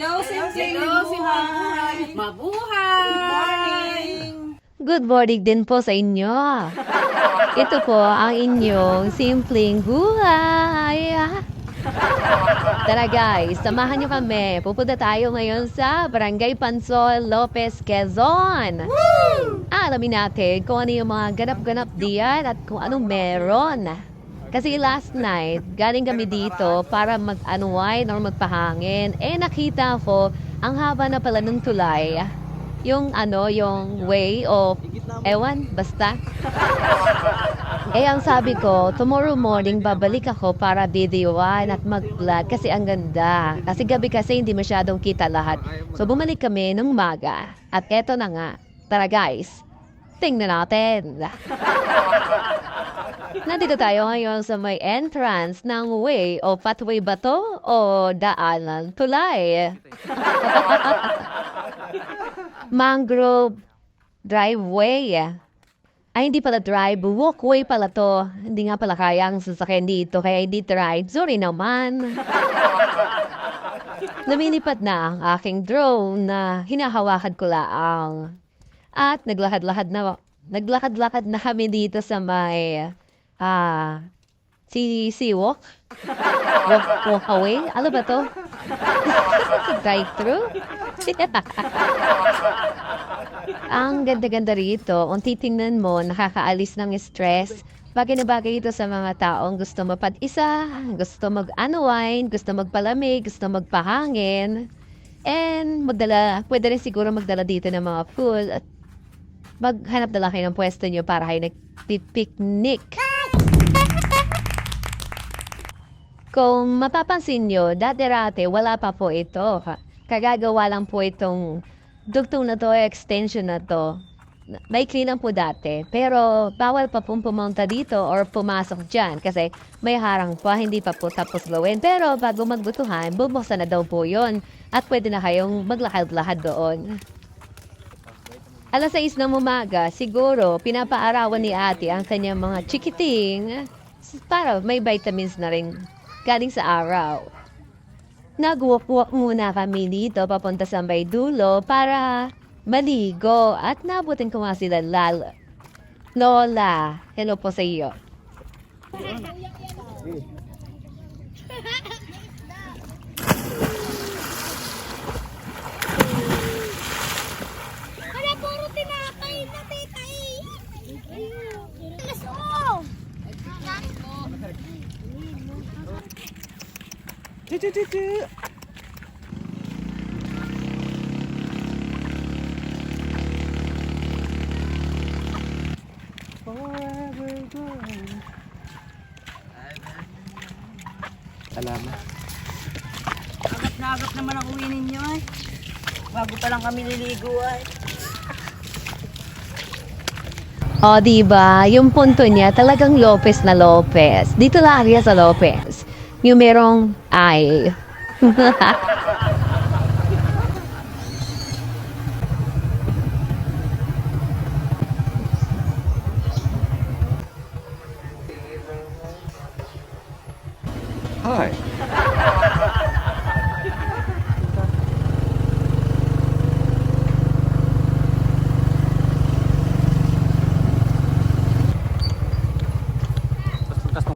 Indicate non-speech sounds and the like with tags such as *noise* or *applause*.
Hello, Simpleng Hello, Buhay! Mabuhay! Good morning din po sa inyo. Ito po ang inyong simpleng buhay. Tara guys, samahan nyo kami. Pupunta tayo ngayon sa Barangay Pansol, Lopez, Quezon. Alamin natin kung ano yung mga ganap-ganap diyan at kung anong meron. Kasi last night, galing kami dito para mag-unwind or magpahangin. Eh nakita ko, ang haba na pala ng tulay. Yung ano, yung way o ewan, basta. *laughs* Eh, ang sabi ko, tomorrow morning babalik ako para videoan at mag-vlog kasi ang ganda. Kasi gabi kasi hindi masyadong kita lahat. So, bumalik kami nung maga. At eto na nga. Tara guys, tingnan natin. *laughs* Nandito tayo ngayon sa may entrance ng way o pathway ba to o daanan tulay. *laughs* Mangrove driveway. Ay, hindi pala drive. Walkway pala to. Hindi nga pala kaya ang sasakyan dito, kaya hindi drive. Sorry naman. *laughs* Lumilipad na ang aking drone na hinahawakan ko laang. At naglakad-lakad na, naglakad-lakad na kami dito sa may, ah, si, si walk? Walk, walk away? Ano ba to? *laughs* Drive-thru? *laughs* Ang ganda-ganda rito. Kung titingnan mo, nakakaalis ng stress. Bagay na bagay ito sa mga taong gusto mapag-isa, gusto mag-unwind, gusto magpalamig, gusto magpahangin. And magdala, pwede rin siguro magdala dito ng mga food at maghanap na lang kayo ng pwesto nyo para kayo nag-picnic. Kung mapapansin nyo, dati-rate, wala pa po ito. Kagagawa lang po itong dugtong na to, extension na to. Maikli lang po dati. Pero bawal pa pong pumunta dito or pumasok dyan kasi may harang pa, hindi pa po tapos gawin. Pero bago magbutuhan, bubuksan na daw po yon At pwede na kayong maglakad-lakad doon. Alas 6 ng umaga, siguro pinapaarawan ni ate ang kanyang mga chikiting para may vitamins na rin galing sa araw. Nag-walk-walk muna kami dito papunta sa may dulo para maligo at nabutin ko nga sila lalo. Lola, hello po sa iyo. *laughs* Salamat. Agap na agap naman ang uwi ninyo eh. Bago pa lang kami liligo ay. O, di ba? Yung punto niya talagang Lopez na Lopez. Dito lang area sa Lopez. Yung merong ay. Hi.